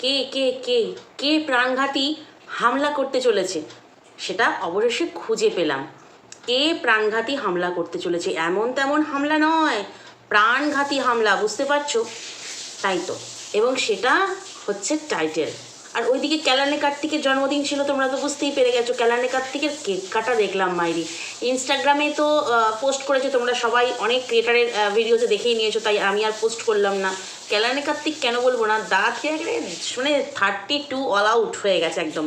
কে কে কে কে প্রাণঘাতী হামলা করতে চলেছে? সেটা অবশেষে খুঁজে পেলাম। কে প্রাণঘাতী হামলা করতে চলেছে? এমন তেমন হামলা নয়, প্রাণঘাতী হামলা, বুঝতে পারছ? তাই তো। এবং সেটা হচ্ছে টাইটেল। আর ওইদিকে ক্যালানে কার্তিকের জন্মদিন ছিল, তোমরা তো বুঝতেই পেরে গেছো। ক্যালানে কার্তিকের কেক কাটা দেখলাম, মাইরি। ইনস্টাগ্রামে তো পোস্ট করেছে, তোমরা সবাই অনেক ক্রিয়েটারের ভিডিওতে দেখেই নিয়েছো, তাই আমি আর পোস্ট করলাম না। ক্যালানে কার্তিক কেন বলব না, দাঁত একেবারে মানে থার্টি টু অল আউট হয়ে গেছে একদম।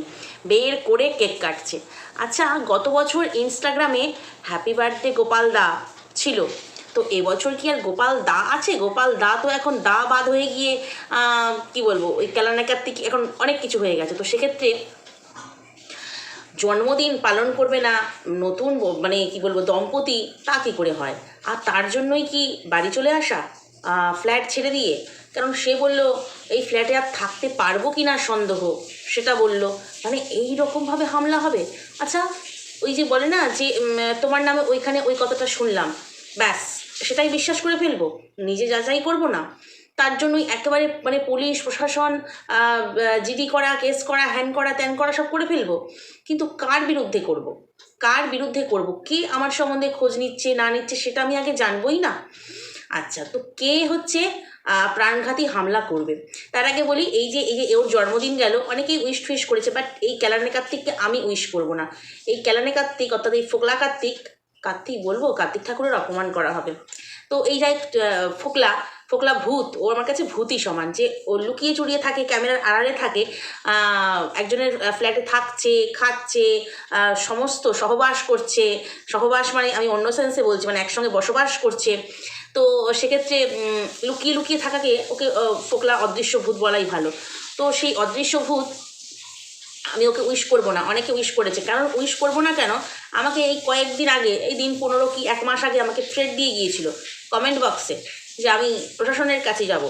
বের করে কেক কাটছে। আচ্ছা গত বছর ইনস্টাগ্রামে হ্যাপি বার্থডে গোপাল দা ছিল। তো এবছর কি আর গোপাল দা আছে? গোপাল দা তো এখন দা বাদ হয়ে গিয়ে কি বলব, ওই কার্তিক এখন অনেক কিছু হয়ে গেছে। তো সেক্ষেত্রে জন্মদিন পালন করবে না নতুন মানে কি বলব, দম্পতি, তা কী করে হয়? আর তার জন্যই কি বাড়ি চলে আসা ফ্ল্যাট ছেড়ে দিয়ে? কারণ সে বলল, এই ফ্ল্যাটে আর থাকতে পারব কি না সন্দেহ? সেটা বলল মানে এই রকমভাবে হামলা হবে? আচ্ছা ওই যে বলে না যে তোমার নামে ওইখানে ওই কথাটা শুনলাম। ব্যাস। সেটাই বিশ্বাস করে ফেলব। নিজে যাচাই করব না, তার জন্যই একেবারে মানে পুলিশ, প্রশাসন জিডি করা, কেস করা, হ্যান করা, ত্যান করা সব করে ফেলব। কিন্তু কার বিরুদ্ধে করব। কার বিরুদ্ধে করব? কে আমার সম্বন্ধে খোঁজ নিচ্ছে, না নিচ্ছে, সেটা আমি আগে জানবই না। আচ্ছা তো কে হচ্ছে প্রাণঘাতী হামলা করবে? তার আগে বলি, এই যে এই যে, ওর জন্মদিন গেল, অনেকেই উইশ টুইশ করেছে, বাট এই ক্যালানে কার্তিককে আমি উইশ করব না। এই ক্যালানে কার্তিক অর্থাৎ এই ফোকলা কার্তিক কার্তিক বলব, কার্তিক ঠাকুরের অপমান করা হবে। তো এই যাই ফোকলা ফোকলা ভূত, ও আমার কাছে ভূতই সমান, যে ও লুকিয়ে চুরিয়ে থাকে, ক্যামেরার আড়ালে থাকে একজনের ফ্ল্যাটে থাকছে, খাচ্ছে সমস্ত সহবাস করছে, সহবাস মানে আমি অন্য সেন্সে বলছি মানে একসঙ্গে বসবাস করছে। তো সেক্ষেত্রে লুকিয়ে লুকিয়ে থাকাকে ওকে ফোকলা অদৃশ্য ভূত বলাই ভালো। তো সেই অদৃশ্য ভূত আমি ওকে উইশ করব না, অনেকে উইশ করেছে। কারণ উইশ করব না কেন? আমাকে এই কয়েকদিন আগে, এই দিন পনেরো কি, এক মাস আগে আমাকে থ্রেড দিয়ে গিয়েছিল কমেন্ট বক্সে যে আমি প্রশাসনের কাছে যাব।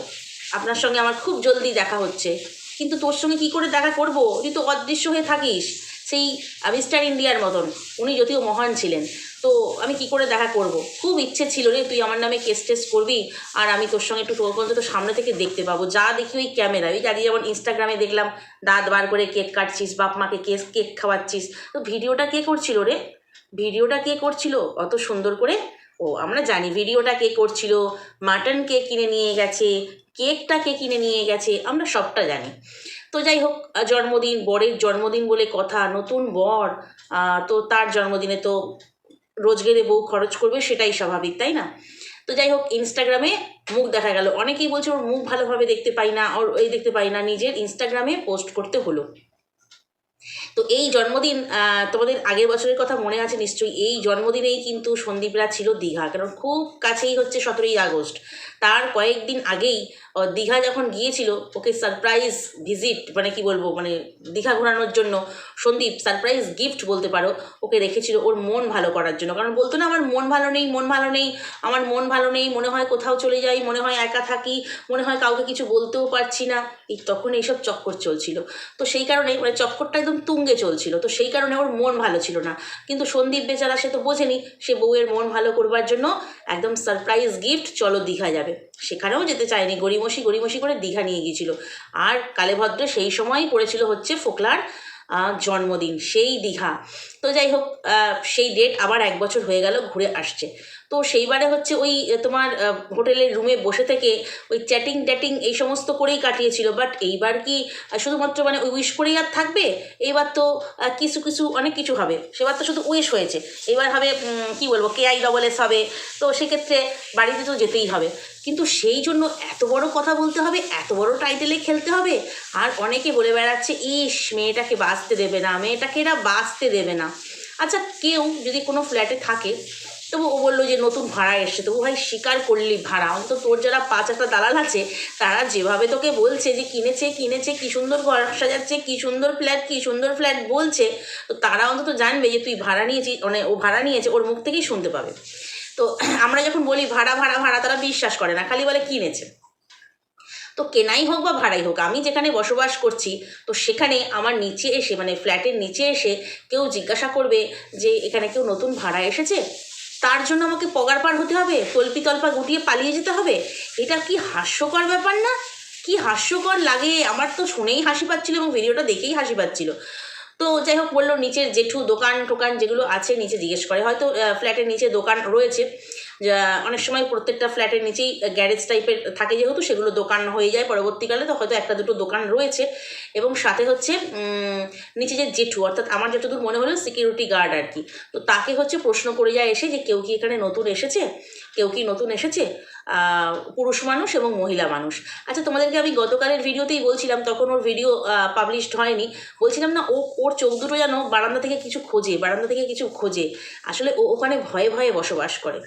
আপনার সঙ্গে আমার খুব জলদি দেখা হচ্ছে। কিন্তু তোর সঙ্গে কি করে দেখা করব? তুই তো অদৃশ্য হয়ে থাকিস। সেই মিস্টার ইন্ডিয়ার মতন, উনি যদিও মহান ছিলেন তো আমি কি করে দেখা করব? খুব ইচ্ছে ছিল রে, তুই আমার নামে কেস টেস করবি, আর আমি তোর সঙ্গে একটু তোর অন্তত সামনে থেকে দেখতে পাবো। যা দেখি ওই ক্যামেরা ওই আজকে যেমন ইনস্টাগ্রামে দেখলাম, দাঁত বার করে কেক কাটছিস, বাপ মাকে কেস কেক খাওয়াচ্ছিস। তো ভিডিওটা কে করছিল রে? ভিডিওটা কে করছিল? অত সুন্দর করে? ও, আমরা জানি ভিডিওটা কে করছিল মাটন কে কিনে নিয়ে গেছে কেকটা কে কিনে নিয়ে গেছে, আমরা সবটা জানি। তো যাই হোক, জন্মদিন, বরের জন্মদিন বলে কথা, নতুন বর তো তার জন্মদিনে তো রোজগেরে বউ খরচ করবে, সেটাই স্বাভাবিক, তাই না? তো যাই হোক ইনস্টাগ্রামে মুখ দেখা গেল। অনেকেই বলছে, ওর মুখ ভালোভাবে দেখতে পাই না, ওর এই দেখতে পাই না। নিজের ইনস্টাগ্রামে পোস্ট করতে হলো। তো এই জন্মদিন তোমাদের আগের বছরের কথা মনে আছে নিশ্চয়ই? এই জন্মদিনেই কিন্তু সন্দীপরা ছিল দীঘা, কারণ খুব কাছেই হচ্ছে সতেরোই আগস্ট। তার কয়েকদিন আগেই দীঘা যখন গিয়েছিল, ওকে সারপ্রাইজ ভিজিট মানে কি বলব মানে দীঘা ঘোরানোর জন্য সন্দীপ সারপ্রাইজ গিফট বলতে পারো, ওকে রেখেছিল ওর মন ভালো করার জন্য। কারণ বলতো না, আমার মন ভালো নেই, মন ভালো নেই, আমার মন ভালো নেই, মনে হয় কোথাও চলে যাই, মনে হয় একা থাকি, মনে হয় কাউকে কিছু বলতেও পারছি না। এই তখন এইসব চক্কর চলছিল। তো সেই কারণে মানে চক্করটা একদম তুঙ্গে চলছিল, তো সেই কারণে ওর মন ভালো ছিল না। কিন্তু সন্দীপ বেচারা, সে তো বোঝেনি, সে বউয়ের মন ভালো করবার জন্য একদম সারপ্রাইজ গিফট চলো দীঘা যাবে। সেখানেও যেতে চায়নি। গড়িমসি গড়িমসি করে দীঘা নিয়ে গিয়েছিল। আর কালেভদ্র সেই সময়ই পড়েছিল হচ্ছে ফোকলার জন্মদিন, সেই দীঘা। তো যাই হোক সেই ডেট আবার এক বছর হয়ে গেল, ঘুরে আসছে। তো সেইবারে হচ্ছে ওই তোমার হোটেলের রুমে বসে থেকে ওই চ্যাটিং ট্যাটিং এই সমস্ত করেই কাটিয়েছিল। বাট এইবার কি শুধুমাত্র মানে ওই উইশ করেই আর থাকবে? এইবার তো কিছু কিছু অনেক কিছু হবে। সেবার তো শুধু উইশ হয়েছে। এবার হবে কি বলব কে আই ডবল এস হবে। তো সেক্ষেত্রে বাড়িতে তো যেতেই হবে। কিন্তু সেই জন্য এত বড় কথা বলতে হবে, এত বড় টাইটেলে খেলতে হবে। আর অনেকে বলে বেড়াচ্ছে, ইস, মেয়েটাকে বাঁচতে দেবে না, মেয়েটাকে এরা বাঁচতে দেবে না। আচ্ছা কেউ যদি কোনো ফ্ল্যাটে থাকে তবু ও বলল যে, নতুন ভাড়া এসছে। তবু ভাই স্বীকার করলি ভাড়া। অন্তত তোর যারা পাঁচ একটা দালাল আছে, তারা যেভাবে তোকে বলছে যে, কিনেছে কিনেছে, কি সুন্দর ঘর সাজাচ্ছে, কি সুন্দর ফ্ল্যাট কি সুন্দর ফ্ল্যাট বলছে, তো তারা অন্তত জানবে যে, তুই ভাড়া নিয়েছিস মানে ও ভাড়া নিয়েছে, ওর মুখ থেকেই শুনতে পাবে। তো আমরা যখন বলি ভাড়া ভাড়া ভাড়া, তারা বিশ্বাস করে না, খালি বলে কিনেছে। তো কেনাই হোক বা ভাড়াই হোক, আমি যেখানে বসবাস করছি, তো সেখানে আমার নিচে এসে মানে ফ্ল্যাটের নিচে এসে কেউ জিজ্ঞাসা করবে যে, এখানে কেউ নতুন ভাড়া এসেছে? তার জন্য আমাকে পগার পার হতে হবে? তল্পি তল্পা গুটিয়ে পালিয়ে যেতে হবে? এটা কি হাস্যকর ব্যাপার না? কি হাস্যকর লাগে? আমার তো শুনেই হাসি পাচ্ছিল এবং ভিডিওটা দেখেই হাসি পাচ্ছিল। তো যাই হোক, বলল, নিচের জেঠু দোকান টোকান যেগুলো আছে, নিচে জিজ্ঞেস করে। হয়তো ফ্ল্যাটের নিচে দোকান রয়েছে। অনেক সময় প্রত্যেকটা ফ্ল্যাটের নিচেই গ্যারেজ টাইপের থাকে যেহেতু, সেগুলো দোকান হয়ে যায় পরবর্তীকালে, তো হয়তো একটা দুটো দোকান রয়েছে। এবং সাথে হচ্ছে নিচে যে জেঠু, অর্থাৎ আমার যতদূর মনে হলো সিকিউরিটি গার্ড আর কি। তো তাকে হচ্ছে প্রশ্ন করে যায় এসে যে কেউ কি এখানে নতুন এসেছে? কেউ কি নতুন এসেছে? পুরুষ মানুষ এবং মহিলা মানুষ। আচ্ছা তোমাদেরকে আমি গতকালের ভিডিওতেই বলছিলাম, তখন ওর ভিডিও পাবলিশড হয়নি। বলছিলাম না, ও, ওর চোখ দুটো যেন বারান্দা থেকে কিছু খোঁজে, বারান্দা থেকে কিছু খোঁজে। আসলে ও ওখানে ভয়ে ভয়ে বসবাস করে।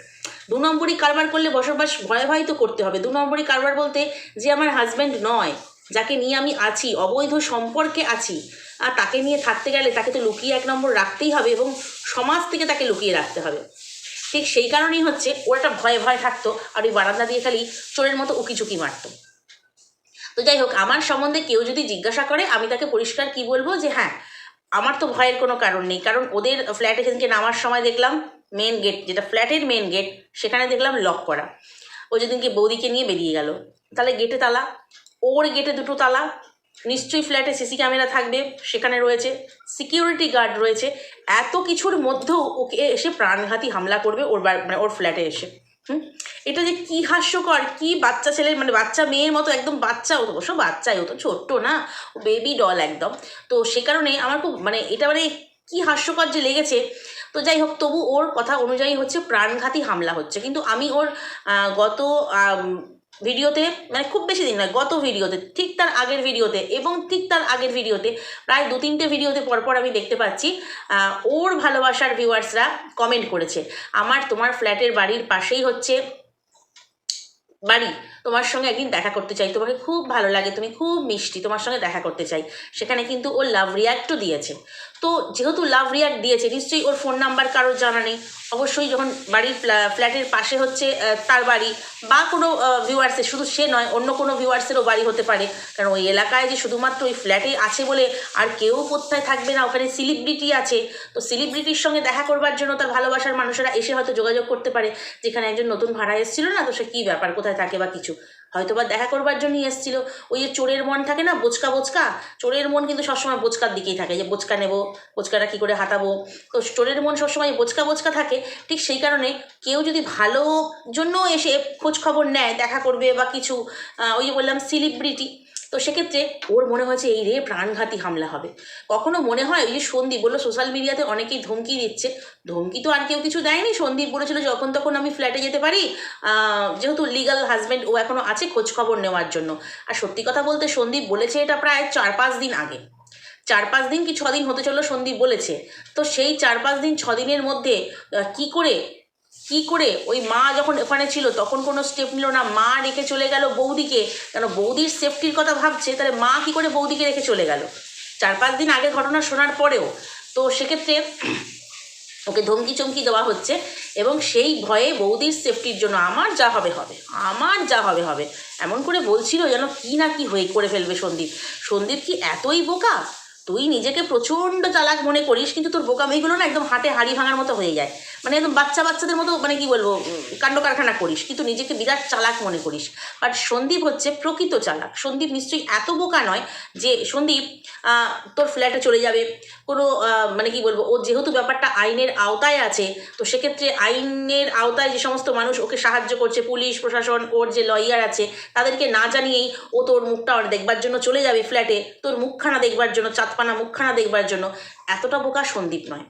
দু নম্বরই কারবার করলে বসবাস ভয়ে ভয়ে তো করতে হবে। দু নম্বরই কারবার বলতে যে আমার হাজব্যান্ড নয়, যাকে নিয়ে আমি আছি, অবৈধ সম্পর্কে আছি, আর তাকে নিয়ে থাকতে গেলে তাকে তো লুকিয়ে এক নম্বর রাখতেই হবে এবং সমাজ থেকে তাকে লুকিয়ে রাখতে হবে। ঠিক সেই কারণেই হচ্ছে ও একটা ভয়ে ভয়ে থাকতো আর ওই বারান্দা দিয়ে খালি চোরের মতো উকি চুকি মারতো। তো যাই হোক, আমার সম্বন্ধে কেউ যদি জিজ্ঞাসা করে, আমি তাকে পরিষ্কার কি বলব যে হ্যাঁ আমার তো ভয়ের কোনো কারণ নেই। কারণ ওদের ফ্ল্যাটে সেদিনকে নামার সময় দেখলাম মেন গেট যেটা ফ্ল্যাটের মেন গেট সেখানে দেখলাম লক করা। ও যেদিনকে বৌদিকে নিয়ে বেরিয়ে গেল। তাহলে গেটে তালা, ওর গেটে দুটো তালা নিশ্চয়ই ফ্ল্যাটে সিসি ক্যামেরা থাকবে, সেখানে রয়েছে সিকিউরিটি গার্ড রয়েছে। এত কিছুর মধ্যেও ওকে এসে প্রাণঘাতী হামলা করবে ওর মানে ওর ফ্ল্যাটে এসে। হুম? এটা যে কি হাস্যকর, কি বাচ্চা ছেলের মানে বাচ্চা মেয়ের মতো একদম বাচ্চা হতো অবশ্য বাচ্চাই হতো ছোট্ট না বেবি ডল একদম। তো সে কারণে আমার খুব মানে এটা মানে কি হাস্যকর যে লেগেছে। তো যাই হোক, তবু ওর কথা অনুযায়ী হচ্ছে প্রাণঘাতী হামলা হচ্ছে। কিন্তু আমি ওর গত ভিডিওতে মানে খুব বেশি দিন নয়, গত ভিডিওতে, ঠিক তার আগের ভিডিওতে এবং ঠিক তার আগের ভিডিওতে, প্রায় দু তিনটে ভিডিওতে পরপর আমি দেখতে পাচ্ছি ওর ভালোবাসার ভিউয়ার্সরা কমেন্ট করেছে, আমার তোমার ফ্ল্যাটের বাড়ির পাশেই হচ্ছে বাড়ি, তোমার সঙ্গে একদিন দেখা করতে চাই, তোমাকে খুব ভালো লাগে, তুমি খুব মিষ্টি, তোমার সঙ্গে দেখা করতে চাই, সেখানে কিন্তু ও লাভ রিয়াক্টও দিয়েছে তো যেহেতু লাভ রিয়াক্ট দিয়েছে, নিশ্চয়ই ওর ফোন নাম্বার কারোর জানা নেই। অবশ্যই যখন বাড়ির ফ্ল্যা- ফ্ল্যাটের পাশে হচ্ছে তার বাড়ি বা কোনো ভিউয়ার্সের শুধু সে নয়, অন্য কোনো ভিউয়ার্সেরও বাড়ি হতে পারে। কারণ ওই এলাকায় যে শুধুমাত্র ওই ফ্ল্যাটে আছে বলে আর কেউ কোথায় থাকবে না, ওখানে সেলিব্রিটি আছে। তো সেলিব্রিটির সঙ্গে দেখা করবার জন্য তার ভালোবাসার মানুষেরা এসে হয়তো যোগাযোগ করতে পারে। যেখানে একজন নতুন ভাড়া এসেছিল না, তো সে কী ব্যাপার, কোথায় থাকে বা কিছু। হয়তো বা দেখা করবার জন্যই এসেছিল। ওই যে চোরের মন থাকে না, বোচকা বোচকা? চোরের মন কিন্তু সবসময় বোচকার দিকেই থাকে, যে বোচকা নেব, বোচকাটা কী করে হাতাবো? তো চোরের মন সবসময় বোচকা বোচকা থাকে, ঠিক সেই কারণে কেউ যদি ভালো জন্য এসে খোঁজ খবর নেয়, দেখা করবে বা কিছু ওই যে বললাম সেলিব্রিটি তো সেক্ষেত্রে ওর মনে হয়েছে এই রে প্রাণঘাতী হামলা হবে। কখনো মনে হয় ওই যে সন্দীপ বলল সোশ্যাল মিডিয়াতে অনেকেই ধমকি দিচ্ছে। ধমকি তো আর কেউ কিছু দেয়নি। সন্দীপ বলেছিল যখন তখন আমি ফ্ল্যাটে যেতে পারি। যেহেতু লিগাল হাজব্যান্ড ও এখনও আছে খোঁজ খবর নেওয়ার জন্য। আর সত্যি কথা বলতে সন্দীপ বলেছে এটা প্রায় চার পাঁচ দিন আগে। চার পাঁচ দিন কি ছদিন হতে চলল সন্দীপ বলেছে। তো সেই চার পাঁচ দিন ছ দিনের মধ্যে কি করে কি করে? ওই মা যখন ওখানে ছিল, তখন কোনো স্টেপ নিল না। মা রেখে চলে গেল বৌদিকে। কেন বৌদির সেফটির কথা ভাবছে, তাহলে মা কি করে বৌদিকে রেখে চলে গেল? চার পাঁচ দিন আগে ঘটনা শোনার পরেও। তো সেক্ষেত্রে ওকে ধমকি চমকি দেওয়া হচ্ছে এবং সেই ভয়ে বৌদির সেফটির জন্য আমার যা হবে হবে। আমার যা হবে হবে। এমন করে বলছিল যেন কি না কি হয়ে করে ফেলবে সন্দীপ। সন্দীপ কি এতই বোকা? তুই নিজেকে প্রচণ্ড চালাক মনে করিস, কিন্তু তোর বোকামিগুলো না একদম হাতে হাড়ি ভাঙার মতো হয়ে যায়। মানে একদম বাচ্চা বাচ্চাদের মতো মানে কি বলব কাণ্ড কারখানা করিস, কিন্তু নিজেকে বিরাট চালাক মনে করিস। বাট সন্দীপ হচ্ছে প্রকৃত চালাক। সন্দীপ নিশ্চয়ই এত বোকা নয় যে, সন্দীপ তোর ফ্ল্যাটে চলে যাবে। কোনো মানে কি বলব, ও যেহেতু ব্যাপারটা আইনের আওতায় আছে, তো সেক্ষেত্রে আইনের আওতায় যে সমস্ত মানুষ ওকে সাহায্য করছে, পুলিশ, প্রশাসন, ওর যে লয়ার আছে, তাদেরকে না জানিয়েই ও তোর মুখটা দেখবার জন্য চলে যাবে ফ্ল্যাটে। তোর মুখখানা দেখবার জন্য চাঁদপানা মুখখানা দেখবার জন্য এতটা বোকা সন্দীপ নয়।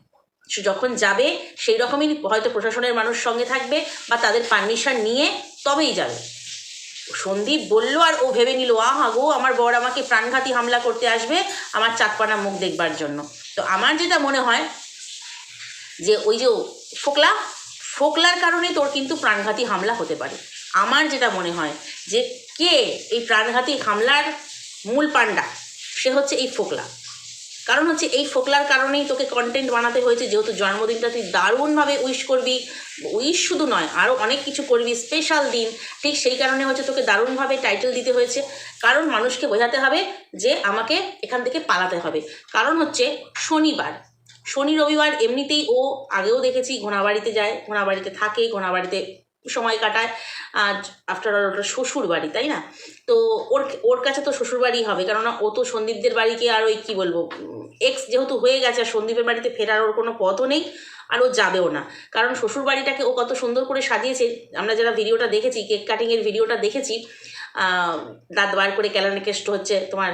সে যখন যাবে, সেই রকমই হয়তো প্রশাসনের মানুষ সঙ্গে থাকবে বা তাদের পারমিশন নিয়ে তবেই যাবে। সন্দীপ বলল, আর ও ভেবে নিল, আহা গো, আমার বর আমাকে প্রাণঘাতী হামলা করতে আসবে আমার চাঁদপানা মুখ দেখবার জন্য। তো আমার যেটা মনে হয়, যে ওই যে ফোকলা, ফোকলার কারণে তোর কিন্তু প্রাণঘাতী হামলা হতে পারে। আমার যেটা মনে হয়, যে কে এই প্রাণঘাতী হামলার মূল পাণ্ডা, সে হচ্ছে এই ফোকলা। কারণ হচ্ছে এই ফোকলার কারণেই তোকে কন্টেন্ট বানাতে হয়েছে, যেহেতু জন্মদিনটা তুই দারুণভাবে উইশ করবি। উইশ শুধু নয় আরও অনেক কিছু করবি স্পেশাল দিন। ঠিক সেই কারণে হচ্ছে তোকে দারুণভাবে টাইটেল দিতে হয়েছে। কারণ মানুষকে বোঝাতে হবে যে আমাকে এখান থেকে পালাতে হবে। কারণ হচ্ছে শনিবার। শনি রবিবার এমনিতেই ও আগেও দেখেছি, ঘোড়াবাড়িতে যায়, ঘোড়াবাড়িতে থাকে, ঘোড়াবাড়িতে সময় কাটায়। আজ আফটার অল ওটা শ্বশুর বাড়ি, তাই না? তো ওর ওর কাছে তো শ্বশুর বাড়ি হবে, কেননা ও তো সন্দীপদের বাড়িকে আর ওই কী বলব এক্স যেহেতু হয়ে গেছে আর সন্দীপের বাড়িতে ফেরার ওর কোনো পথও নেই, আর ও যাবেও না। কারণ শ্বশুর বাড়িটাকে ও কত সুন্দর করে সাজিয়েছে, আমরা যারা ভিডিওটা দেখেছি কেক কাটিংয়ের ভিডিওটা দেখেছি দাঁত বার করে ক্যালানিকেস্ট হচ্ছে, তোমার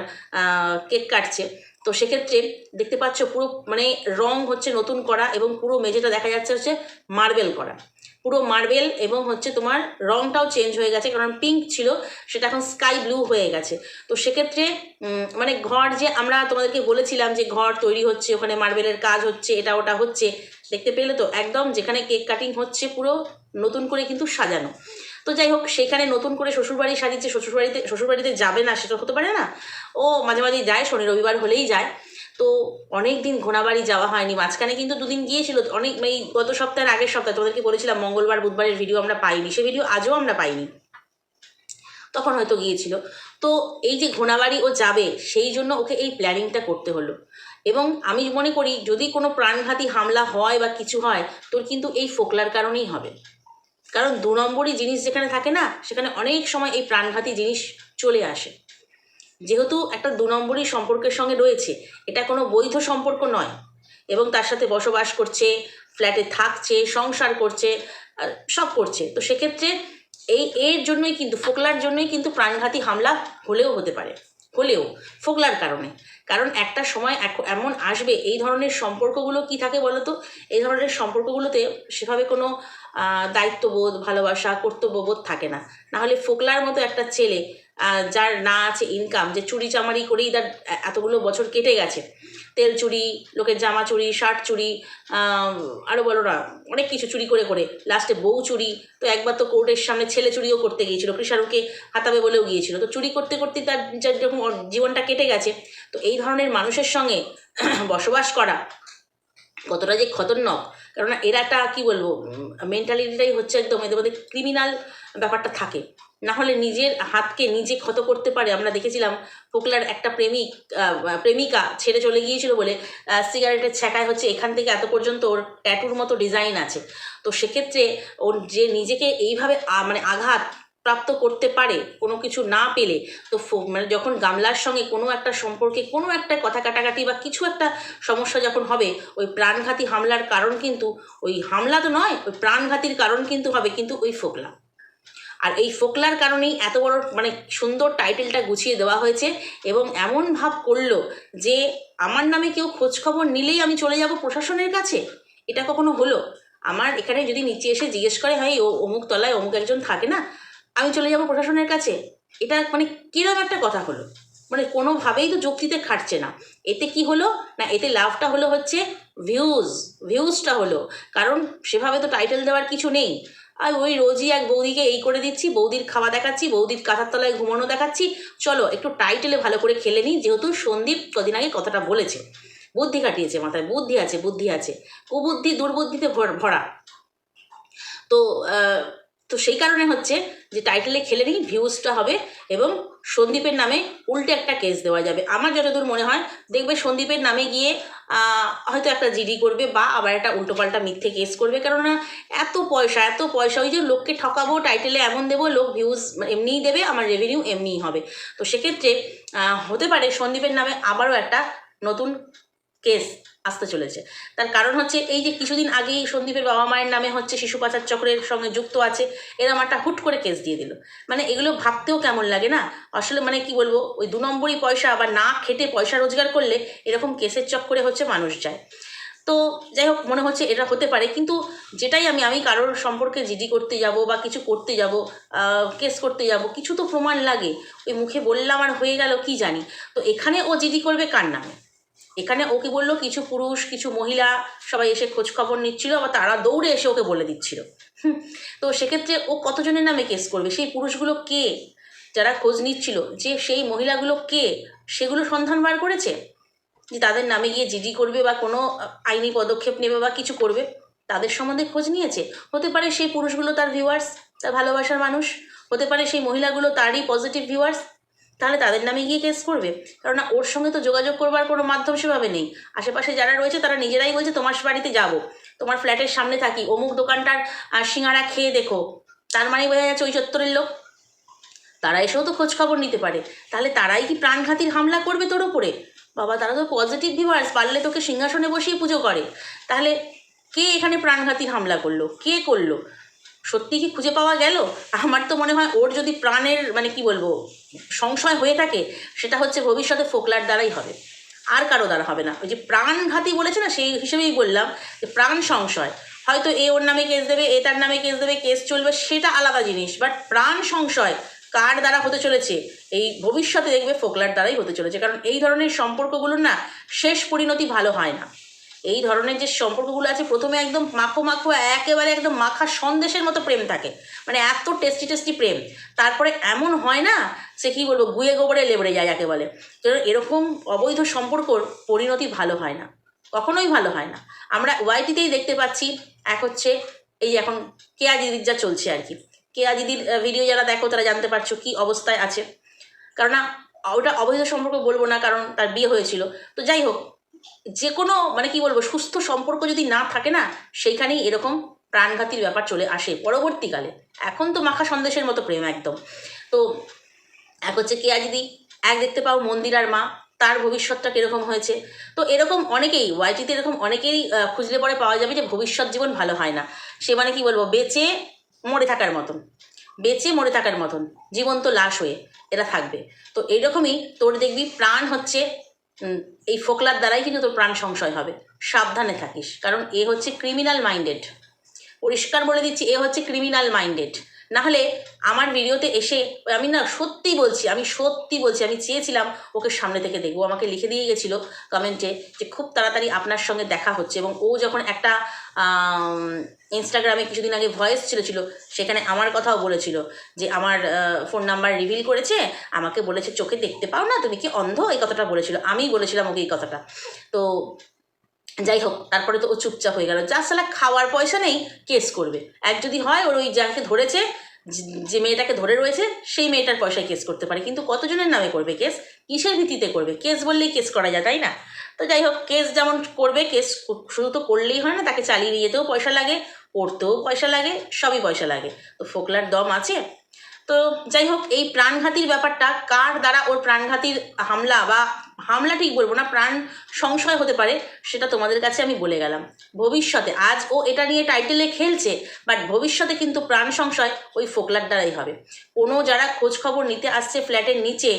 কেক কাটছে। তো সেক্ষেত্রে দেখতে পাচ্ছ পুরো মানে রং হচ্ছে নতুন করা এবং পুরো মেঝেটা দেখা যাচ্ছে হচ্ছে মার্বেল করা। পুরো মার্বেল এবং হচ্ছে তোমার রংটাও চেঞ্জ হয়ে গেছে কারণ পিঙ্ক ছিল, সেটা এখন স্কাই ব্লু হয়ে গেছে। তো সেক্ষেত্রে মানে ঘর যে আমরা তোমাদেরকে বলেছিলাম যে ঘর তৈরি হচ্ছে, ওখানে মার্বেলের কাজ হচ্ছে, এটা ওটা হচ্ছে, দেখতে পেলে তো? একদম যেখানে কেক কাটিং হচ্ছে পুরো নতুন করে কিন্তু সাজানো। তো যাই হোক, সেখানে নতুন করে শ্বশুরবাড়ি সাজিয়েছে, শ্বশুরবাড়িতে শ্বশুরবাড়িতে যাবে না, সেটা হতে পারে না। ও মাঝে মাঝে যায়, শনি রবিবার হলেই যায়। তো অনেক দিন ঘোনাবাড়ি যাওয়া হয়নি, মাঝখানে কিন্তু দুদিন গিয়েছিল। অনেক এই গত সপ্তাহের আগের সপ্তাহে তোমাদেরকে বলেছিলাম, মঙ্গলবার, বুধবারের ভিডিও আমরা পাইনি। সে ভিডিও আজও আমরা পাইনি। তখন হয়তো গিয়েছিল। তো এই যে ঘোনাবাড়ি ও যাবে, সেই জন্য ওকে এই প্ল্যানিংটা করতে হলো। এবং আমি মনে করি, যদি কোনো প্রাণঘাতী হামলা হয় বা কিছু হয়, তোর কিন্তু এই ফোকলার কারণেই হবে। কারণ দু নম্বরই জিনিস যেখানে থাকে না, সেখানে অনেক সময় এই প্রাণঘাতী জিনিস চলে আসে। যেহেতু একটা দু নম্বরই সম্পর্কের সঙ্গে রয়েছে, এটা কোনো বৈধ সম্পর্ক নয়। এবং তার সাথে বসবাস করছে ফ্ল্যাটে থাকছে, সংসার করছে সব করছে। তো সেক্ষেত্রে এই এর জন্যই কিন্তু, ফোকলার জন্যই কিন্তু প্রাণঘাতী হামলা হলেও হতে পারে। হলেও ফোগলার কারণে। কারণ একটা সময় এমন আসবে, এই ধরনের সম্পর্কগুলো কি থাকে বলো তো এই ধরনের সম্পর্কগুলোতে সেভাবে কোনো দায়িত্ববোধ, ভালোবাসা, কর্তব্যবোধ থাকে না। নাহলে ফোকলার মতো একটা ছেলে যার না আছে ইনকাম যে চুরি চামারি করেই তার এতগুলো বছর কেটে গেছে। তেল চুরি, লোকের জামা চুরি, শার্ট চুরি আরও বলো না, অনেক কিছু চুরি করে করে। লাস্টে বউ চুরি, তো একবার তো কোর্টের সামনে ছেলে চুরিও করতে গিয়েছিল কৃষাণুকে হাতাবে বলেও গিয়েছিল। তো চুরি করতে করতে তার যখন জীবনটা কেটে গেছে, তো এই ধরনের মানুষের সঙ্গে বসবাস করা কতটা যে খতরনাক। কেননা এরা একটা কী বলব মেন্টালিটিটাই হচ্ছে একদম এদের মধ্যে ক্রিমিনাল ব্যাপারটা থাকে। না হলে নিজের হাতকে নিজে ক্ষত করতে পারে। আমরা দেখেছিলাম ফোকলার একটা প্রেমিক প্রেমিকা ছেড়ে চলে গিয়েছিল বলে সিগারেটের ছ্যাঁকায় হচ্ছে এখান থেকে এত পর্যন্ত ওর ট্যাটুর মতো ডিজাইন আছে। তো সেক্ষেত্রে ওর যে নিজেকে এইভাবে মানে আঘাত প্রাপ্ত করতে পারে, কোনো কিছু না পেলে, তো মানে যখন গামলার সঙ্গে কোনো একটা সম্পর্কে কোনো একটা কথা কাটাকাটি বা কিছু একটা সমস্যা যখন হবে, ওই প্রাণঘাতী হামলার কারণ কিন্তু, ওই হামলা তো নয়, ওই প্রাণঘাতীর কারণ কিন্তু হবে কিন্তু ওই ফোকলা। আর এই ফোকলার কারণেই এত বড় মানে সুন্দর টাইটেলটা গুছিয়ে দেওয়া হয়েছে এবং এমন ভাব করল যে আমার নামে কেউ খোঁজখবর নিলেই আমি চলে যাব প্রশাসনের কাছে? এটা কখনো হলো? আমার এখানে যদি নিচে এসে জিজ্ঞেস করে, হয় ও অমুক তলায় অমুক একজন থাকে না? আমি চলে যাব প্রশাসনের কাছে? এটা মানে কীরকম একটা কথা হলো? মানে কোনোভাবেই তো যুক্তিতে খাটছে না। এতে কি হলো? না, এতে লাভটা হলো হচ্ছে ভিউজ ভিউজটা হলো। কারণ সেভাবে তো টাইটেল দেওয়ার কিছু নেই। আর ওই রোজই এক বৌদিকে এই করে দিচ্ছি, বৌদির খাওয়া দেখাচ্ছি, বৌদির কাঁথার তলায় ঘুমানো দেখাচ্ছি। চলো, একটু টাইটেলে ভালো করে খেলে নিই, যেহেতু সন্দীপ কদিন আগে কথাটা বলেছে। বুদ্ধি কাটিয়েছে মাথায়, বুদ্ধি আছে বুদ্ধি আছে। কুবুদ্ধি, দুর্বুদ্ধিতে ভর- তো তো সেই কারণে হচ্ছে যে টাইটেলে খেলে নিই ভিউজটা হবে এবং সন্দীপের নামে উল্টে একটা কেস দেওয়া যাবে। আমার যতদূর মনে হয়, দেখবে সন্দীপের নামে গিয়ে হয়তো একটা জিডি করবে বা আবার একটা উল্টোপাল্টা মিথ্যে কেস করবে। কেননা এত পয়সা এত পয়সা, ওই যে লোককে ঠকাবো টাইটেলে এমন দেবো, লোক ভিউজ এমনিই দেবে, আমার রেভিনিউ এমনিই হবে। তো সেক্ষেত্রে হতে পারে সন্দীপের নামে আবারও একটা নতুন কেস আসতে চলেছে। তার কারণ হচ্ছে এই যে কিছুদিন আগেই সন্দীপের বাবা মায়ের নামে হচ্ছে শিশু পাচার চক্রের সঙ্গে যুক্ত আছে এরম একটা হুট করে কেস দিয়ে দিল। মানে এগুলো ভাবতেও কেমন লাগে না? আসলে মানে কি বলব, ওই দু নম্বরই পয়সা, আবার না খেটে পয়সা রোজগার করলে এরকম কেসের চক্করে হচ্ছে মানুষ যায়। তো যাই হোক, মনে হচ্ছে এটা হতে পারে, কিন্তু যেটাই আমি আমি কারোর সম্পর্কে জিডি করতে যাব বা কিছু করতে যাব কেস করতে যাব, কিছু তো প্রমাণ লাগে। ওই মুখে বললাম আর হয়ে গেল, কি জানি? তো এখানে ও জিডি করবে কার নামে? এখানে ওকে বলল কিছু পুরুষ, কিছু মহিলা সবাই এসে খোঁজ খবর নিচ্ছিল বা তারা দৌড়ে এসে ওকে বলে দিচ্ছিল। তো সেক্ষেত্রে ও কতজনের নামে কেস করবে? সেই পুরুষগুলো কে? যারা খোঁজ নিচ্ছিল যে সেই মহিলাগুলো কে? সেগুলো সন্ধান বার করেছে? যে তাদের নামে গিয়ে জিডি করবে বা কোনো আইনি পদক্ষেপ নেবে বা কিছু করবে? তাদের সম্বন্ধে খোঁজ নিয়েছে? হতে পারে সেই পুরুষগুলো তার ভিউয়ার্স তার ভালোবাসার মানুষ। হতে পারে সেই মহিলাগুলো তারই পজিটিভ ভিউয়ার্স তাহলে তাদের নামে গিয়ে কেস করবে। কারণ ওর সঙ্গে তো যোগাযোগ করবার কোনো মাধ্যম সেভাবে নেই। আশেপাশে যারা রয়েছে, তারা নিজেরাই বলছে, তোমার বাড়িতে যাব। তোমার ফ্ল্যাটের সামনে থাকি। অমুক দোকানটার সিঙ্গারা খেয়ে দেখো। তার মানে বোঝা যাচ্ছে ওই চত্বরের লোক। তারা এসেও তো খোঁজ খবর নিতে পারে। তাহলে তারাই কি প্রাণঘাতীর হামলা করবে তোর ওপরে বাবা, তারা তো পজিটিভ ভিভার্স পারলে তোকে সিংহাসনে বসিয়ে পুজো করে। তাহলে কে এখানে প্রাণঘাতী হামলা করল? কে করল? সত্যি কি খুঁজে পাওয়া গেল? আমার তো মনে হয় ওর যদি প্রাণের মানে কি বলব, সংশয় হয়ে থাকে, সেটা হচ্ছে ভবিষ্যতে ফোকলার দ্বারাই হবে। আর কারও দ্বারা হবে না। ওই যে প্রাণঘাতী বলেছে না, সেই হিসেবেই বললাম যে প্রাণ সংশয়। হয়তো এ ওর নামে কেস দেবে, এ তার নামে কেস দেবে কেস চলবে, সেটা আলাদা জিনিস। বাট প্রাণ সংশয় কার দ্বারা হতে চলেছে? এই ভবিষ্যতে দেখবে ফোকলার দ্বারাই হতে চলেছে। কারণ এই ধরনের সম্পর্কগুলোর না শেষ পরিণতি ভালো হয় না। এই ধরনের যে সম্পর্কগুলো আছে, প্রথমে একদম মাখো মাখো, একেবারে একদম মাখা সন্দেশের মতো প্রেম থাকে। মানে এত টেস্টি টেস্টি প্রেম। তারপরে এমন হয় না, সে কী বলব, গুয়ে গোবরে লেবড়ে যায় যাকে বলে। এরকম অবৈধ সম্পর্কর পরিণতি ভালো হয় না। কখনোই ভালো হয় না। আমরা ওয়াইটিতেই দেখতে পাচ্ছি, এক হচ্ছে এই এখন কেয়া দিদির যা চলছে আর কি। কেয়া দিদির ভিডিও যারা দেখো, তারা জানতে পারছ কি অবস্থায় আছে। কারণ ওটা অবৈধ সম্পর্ক বলব না, কারণ তার বিয়ে হয়েছিল। তো যাই হোক যে কোনো মানে কি বলব, সুস্থ সম্পর্ক যদি না থাকে না, সেইখানেই এরকম প্রাণঘাতীর ব্যাপার চলে আসে পরবর্তীকালে। এখন তো মাখা সন্দেশের মতো প্রেম একদম। তো এক হচ্ছে কেয়া দিদি, এক দেখতে পাও মন্দির আর মা, তার ভবিষ্যৎটা কীরকম হয়েছে? তো এরকম অনেকেই ওয়াইটিতে এরকম অনেকেই খুঁজলে পরে পাওয়া যাবে যে ভবিষ্যৎ জীবন ভালো হয় না। সে মানে কি বলব, বেঁচে মরে থাকার মতন। বেঁচে মরে থাকার মতন। জীবন্ত লাশ হয়ে এরা থাকবে। তো এইরকমই তোর দেখবি, প্রাণ হচ্ছে এই ফোকলার দ্বারাই কিন্তু তোর প্রাণ সংশয় হবে। সাবধানে থাকিস। কারণ এ হচ্ছে ক্রিমিনাল মাইন্ডেড পরিষ্কার বলে দিচ্ছি, এ হচ্ছে ক্রিমিনাল মাইন্ডেড নাহলে আমার ভিডিওতে এসে আমি না সত্যি বলছি, আমি সত্যি বলছি, আমি চেয়েছিলাম ওকে সামনে থেকে দেখব। আমাকে লিখে দিয়ে গেছিল কমেন্টে যে খুব তাড়াতাড়ি আপনার সঙ্গে দেখা হচ্ছে এবং ও যখন একটা ইনস্টাগ্রামে কিছুদিন আগে ভয়েস ছিল সেখানে আমার কথাও বলেছিল যে আমার ফোন নাম্বার রিভিল করেছে, আমাকে বলেছে চোখে দেখতে পাও না, তুমি কি অন্ধ? এই কথাটা বলেছিল। আমিই বলেছিলাম ওকে এই কথাটা। তো যাই হোক, তারপরে তো ও চুপচাপ হয়ে গেল। যা সালা খাওয়ার পয়সা নেই কেস করবে। এক যদি হয় ওর ওই যাকে ধরেছে যে- মেয়েটাকে ধরে রয়েছে, সেই মেয়েটার পয়সায় কেস করতে পারে। কিন্তু কতজনের নামে করবে কেস? কিসের ভিত্তিতে করবে? কেস বললেই কেস করা যায়, তাই না? তো যাই হোক, কেস যেমন করবে, কেস শুধু তো করলেই হয় না, তাকে চালিয়ে নিয়ে যেতেও পয়সা লাগে, পড়তেও পয়সা লাগে, সবই পয়সা লাগে। তো ফোকলার দম আছে। তো যাই হোক, এই প্রাণঘাতীর ব্যাপারটা, কার দ্বারা ওর প্রাণঘাতীর হামলা বা হামলা ঠিক বলব না, প্রাণ সংশয় হতে পারে, সেটা তোমাদের কাছে আমি বলে গেলাম। ভবিষ্যতে, আজ ও এটা নিয়ে টাইটেলে খেলছে বাট ভবিষ্যতে কিন্তু প্রাণ সংশয় ওই ফোকলার দ্বারাই হবে। কোনো যারা খোঁজ খবর নিতে আসছে ফ্ল্যাটের নিচে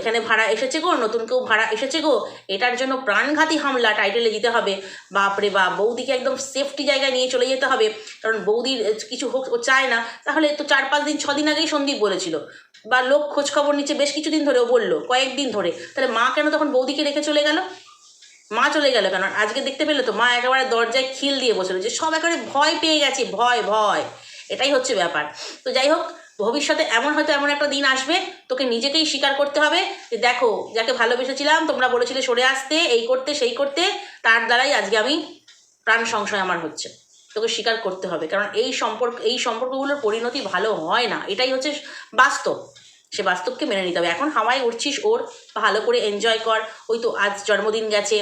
এখানে ভাড়া এসেছে গো, নতুন কেউ ভাড়া এসেছে গো, এটার জন্য প্রাণঘাতী হামলা টাইটেলে দিতে হবে। বাপরে বা বৌদিকে একদম সেফটি জায়গায় নিয়ে চলে যেতে হবে, কারণ বৌদির কিছু হোক, ও চায় না, তাহলে তো চার পাঁচ দিন ছদিন আগেই সন্দীপ বলেছিল। বা লোক খোঁজ খবর নিচ্ছে, বেশ কিছুদিন ধরে ও বলল, কয়েকদিন ধরে তাহলে মা কেন তখন বৌদিকে রেখে চলে গেল? মা চলে গেল কেন? আজকে দেখতে পেলে তো, মা একেবারে দরজায় খিল দিয়ে বসে রয়েছে সব একেবারে ভয় পেয়ে গেছে, ভয় ভয়। এটাই হচ্ছে ব্যাপার। তো যাই হোক, ভবিষ্যতে এমন হয়তো এমন একটা দিন আসবে, তোকে নিজেকেই স্বীকার করতে হবে যে দেখো, যাকে ভালোবেসেছিলাম, তোমরা বলেছিলে সরে আসতে, এই করতে, সেই করতে, তার দ্বারাই আজকে আমি প্রাণ সংশয় আমার হচ্ছে। তোকে স্বীকার করতে হবে, কারণ এই সম্পর্ক, এই সম্পর্কগুলোর পরিণতি ভালো হয় না। এটাই হচ্ছে বাস্তব। সে বাস্তবকে মেনে নিতে হবে। এখন হাওয়ায় উঠছিস ওর, ভালো করে এনজয় কর। ওই তো আজ জন্মদিন গেছে।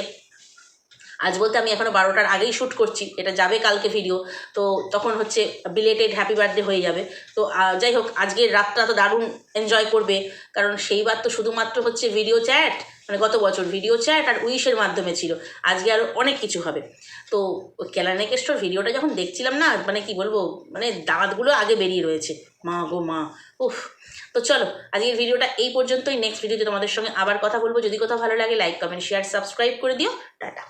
আজ বলতে আমি এখনও বারোটার আগেই শ্যুট করছি। এটা যাবে কালকে ভিডিও তো তখন হচ্ছে বিলেটেড হ্যাপি বার্থডে হয়ে যাবে। তো যাই হোক, আজকের রাতটা তো দারুণ এনজয় করবে। কারণ সেইবার তো শুধুমাত্র হচ্ছে ভিডিও চ্যাট মানে গত বছর ভিডিও চ্যাট আর উইশের মাধ্যমে ছিল। আজকে আরও অনেক কিছু হবে। তো ওই কেলানেকেস্টোর ভিডিওটা যখন দেখছিলাম না মানে কি বলব মানে দাঁতগুলো আগে বেরিয়ে রয়েছে। মা গো মা। উফ, তো চলো, আজকের ভিডিওটা এই পর্যন্তই। নেক্সট ভিডিওতে তোমাদের সঙ্গে আবার কথা বলব। যদি কোথাও ভালো লাগে লাইক কমেন্ট শেয়ার সাবস্ক্রাইব করে দিও। টাটা।